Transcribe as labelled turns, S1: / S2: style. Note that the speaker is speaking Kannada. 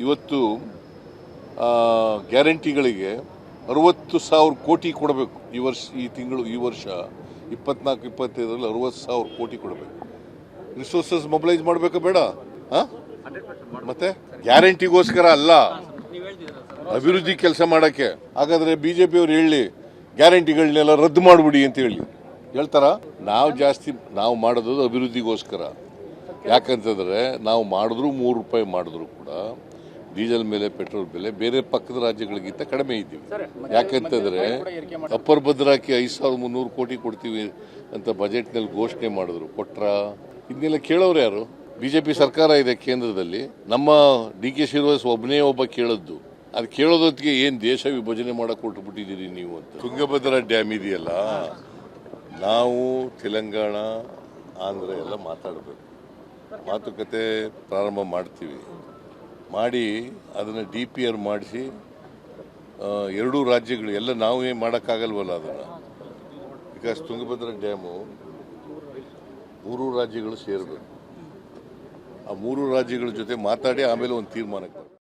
S1: ಇವತ್ತು ಗ್ಯಾರಂಟಿಗಳಿಗೆ ಅರವತ್ತು ಸಾವಿರ ಕೋಟಿ ಕೊಡಬೇಕು. ಈ ವರ್ಷ, ಈ ತಿಂಗಳು, ಈ ವರ್ಷ ಇಪ್ಪತ್ನಾಲ್ಕು, ಇಪ್ಪತ್ತೈದರಲ್ಲಿ ಅರವತ್ತು ಸಾವಿರ ಕೋಟಿ ಕೊಡಬೇಕು. ರಿಸೋರ್ಸಸ್ ಮೊಬಿಲೈಸ್ ಮಾಡಬೇಕಾ ಬೇಡ? ಹಾಂ? ಮತ್ತೆ? ಗ್ಯಾರಂಟಿಗೋಸ್ಕರ ಅಲ್ಲ. ಅಭಿವೃದ್ಧಿ ಕೆಲಸ ಮಾಡೋಕ್ಕೆ. ಹಾಗಾದರೆ ಬಿ ಜೆ ಪಿಯವ್ರು ಹೇಳಿ ಗ್ಯಾರಂಟಿಗಳನ್ನೆಲ್ಲ ರದ್ದು ಮಾಡಿಬಿಡಿ ಅಂತ ಹೇಳಿ. ಹೇಳ್ತಾರ? ನಾವು ಜಾಸ್ತಿ, ನಾವು ಮಾಡೋದು ಅಭಿವೃದ್ಧಿಗೋಸ್ಕರ. ಯಾಕಂತಂದರೆ, ನಾವು ಮಾಡಿದ್ರು ಮೂರು ರೂಪಾಯಿ ಮಾಡಿದ್ರು ಕೂಡ ಡೀಸೆಲ್ ಮೇಲೆ ಪೆಟ್ರೋಲ್ ಬೆಲೆ ಬೇರೆ ಪಕ್ಕದ ರಾಜ್ಯಗಳಿಗಿಂತ ಕಡಿಮೆ ಇದ್ದೀವಿ. ಯಾಕಂತಂದ್ರೆ ಅಪ್ಪರ್ ಭದ್ರಾಕ್ಕೆ ಐದು ಸಾವಿರದ ಮುನ್ನೂರು ಕೋಟಿ ಕೊಡ್ತೀವಿ ಅಂತ ಬಜೆಟ್ನಲ್ಲಿ ಘೋಷಣೆ ಮಾಡಿದ್ರು. ಕೊಟ್ರ? ಇದನ್ನೆಲ್ಲ ಕೇಳೋರು ಯಾರು? ಬಿಜೆಪಿ ಸರ್ಕಾರ ಇದೆ ಕೇಂದ್ರದಲ್ಲಿ. ನಮ್ಮ ಡಿ ಕೆ ಶ್ರೀನಿವಾಸ್ ಒಬ್ಬನೇ ಒಬ್ಬ ಕೇಳದ್ದು. ಅದು ಕೇಳೋದೊತ್ತಿಗೆ ಏನು ದೇಶ ವಿಭಜನೆ ಮಾಡಕ್ ಕೊಟ್ಟು ಬಿಟ್ಟಿದ್ದೀರಿ ನೀವು ಅಂತ. ತುಂಗಭದ್ರಾ ಡ್ಯಾಮ್ ಇದೆಯಲ್ಲ ನಾವು ತೆಲಂಗಾಣ ಆಂಧ್ರ ಎಲ್ಲ ಮಾತಾಡಬೇಕು. ಮಾತುಕತೆ ಪ್ರಾರಂಭ ಮಾಡ್ತೀವಿ. ಮಾಡಿ ಅದನ್ನು ಡಿ ಪಿ ಆರ್ ಮಾಡಿಸಿ ಎರಡೂ ರಾಜ್ಯಗಳು, ಎಲ್ಲ ನಾವೇ ಮಾಡೋಕ್ಕಾಗಲ್ವಲ್ಲ ಅದನ್ನು? ಬಿಕಾಸ್ ತುಂಗಭದ್ರಾ ಡ್ಯಾಮು ಮೂರು ರಾಜ್ಯಗಳು ಸೇರಬೇಕು. ಆ ಮೂರು ರಾಜ್ಯಗಳ ಜೊತೆ ಮಾತಾಡಿ ಆಮೇಲೆ ಒಂದು ತೀರ್ಮಾನಕ್ಕೆ